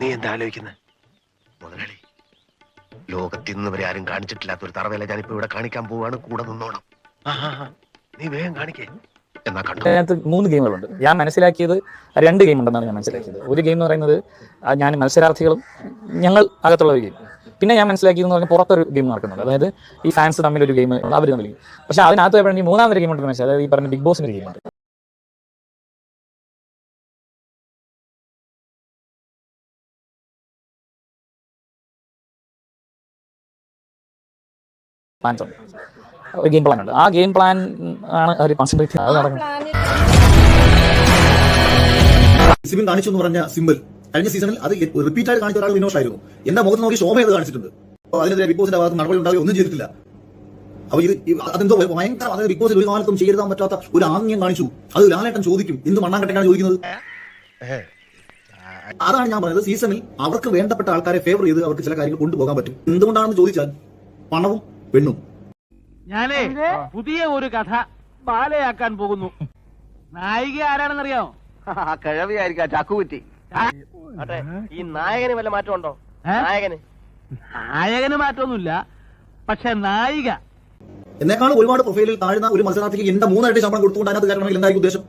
നീ എന്താ ആലോചിക്കുന്നത് മുതലാളി ലോകത്തിൽ നിന്ന് വരെ ആരും കാണിച്ചിട്ടില്ലാത്ത ഒരു തറവേല ഞാനിപ്പോ ഇവിടെ കാണിക്കാൻ പോവാണ് കൂടെ നിന്നോണം. ആഹാ, നീ വേഗം കാണിക്കേ. എന്നാ കണ്ടു? അതിനകത്ത് മൂന്ന് ഗെയിമുകളുണ്ട്. ഞാൻ മനസ്സിലാക്കിയത് രണ്ട് ഗെയിം ഉണ്ടെന്നാണ് ഞാൻ മനസ്സിലാക്കിയത്. ഒരു ഗെയിം എന്ന് പറയുന്നത് ഞാൻ മത്സരാർത്ഥികളും ഞങ്ങൾ അകത്തുള്ള ഒരു ഗെയിം. പിന്നെ ഞാൻ മനസ്സിലാക്കിയത് എന്ന് പറഞ്ഞാൽ പുറത്തൊരു ഗെയിം നടക്കുന്നുണ്ട്. അതായത് ഈ ഫാൻസ് തമ്മിൽ ഒരു ഗെയിം അവർ തമ്മിൽ. പക്ഷേ അതിനകത്ത് പറഞ്ഞാൽ ഈ മൂന്നാമതൊരു ഗെയിം ഉണ്ടെന്ന് മനസ്സിലായത് അതായത് ഈ പറഞ്ഞ ബിഗ് ബോസിന്റെ ഒരു പ്ലാൻസ് ഉണ്ട്. ഒരു ഗെയിം പ്ലാൻ ഉണ്ട്. ആ ഗെയിം പ്ലാൻ ആണ് അവർ കോൺസെൻട്രേറ്റ് അത് നടക്കുന്നത്. സിബിൻ കാണിച്ചു എന്ന് പറഞ്ഞ സിമ്പിൾ കഴിഞ്ഞ സീസണിൽ അത് റിപ്പീറ്റ് ആയിട്ട് കാണിച്ച ഒരാൾ വിനോഷായിരുന്നു എന്റെ മുഖത്ത് നോക്കി ശോഭ അത് കാണിച്ചിട്ടുണ്ട്. അപ്പോൾ അതിനെതിരെ ബിഗ് ബോസിന്റെ ഭാഗത്ത് നടപടി ഉണ്ടാവുകയോ ഒന്നും ചെയ്തിട്ടില്ല. അപ്പൊ ഇത് അതെന്തോ ഭയങ്കര അതായത് ബിഗ് ബോസിൽ ഒരു കാലത്തും ചെയ്തെത്താൻ പറ്റാത്ത ഒരു ആംഗ്യം കാണിച്ചു. അത് ലാലേട്ടൻ ചോദിക്കും എന്ത് മണ്ണാങ്കട്ടനാണ് ചോദിക്കുന്നത്? അതാണ് ഞാൻ പറയുന്നത് സീസണിൽ അവർക്ക് വേണ്ടപ്പെട്ട ആൾക്കാരെ ഫേവർ ചെയ്ത് അവർക്ക് ചില കാര്യങ്ങൾ കൊണ്ടുപോകാൻ പറ്റും. എന്തുകൊണ്ടാണെന്ന് ചോദിച്ചാൽ പണവും പെണ്ണും. ഞാനേ പുതിയ ഒരു കഥ ബാലയാക്കാൻ പോകുന്നു. നായിക ആരാണെന്നറിയാമോ? കിഴവിയായിരിക്കാം ചക്കുകുറ്റി. കുറ്റി ഈ നായകന് വല്ല മാറ്റമുണ്ടോ? ഉണ്ടോ നായകന്. നായകന് മാറ്റമൊന്നുമില്ല. പക്ഷെ നായിക. എന്നെക്കാളും ഒരുപാട് പ്രൊഫൈലിൽ താഴ്ന്ന ഒരു മത്സരാർത്ഥിക്ക് എന്റെ മൂന്നായിട്ട് ശമ്പളം കൊടുത്തുകൊണ്ട് അതിനകത്ത് കാരണം എന്തായിരിക്കും ഉദ്ദേശം?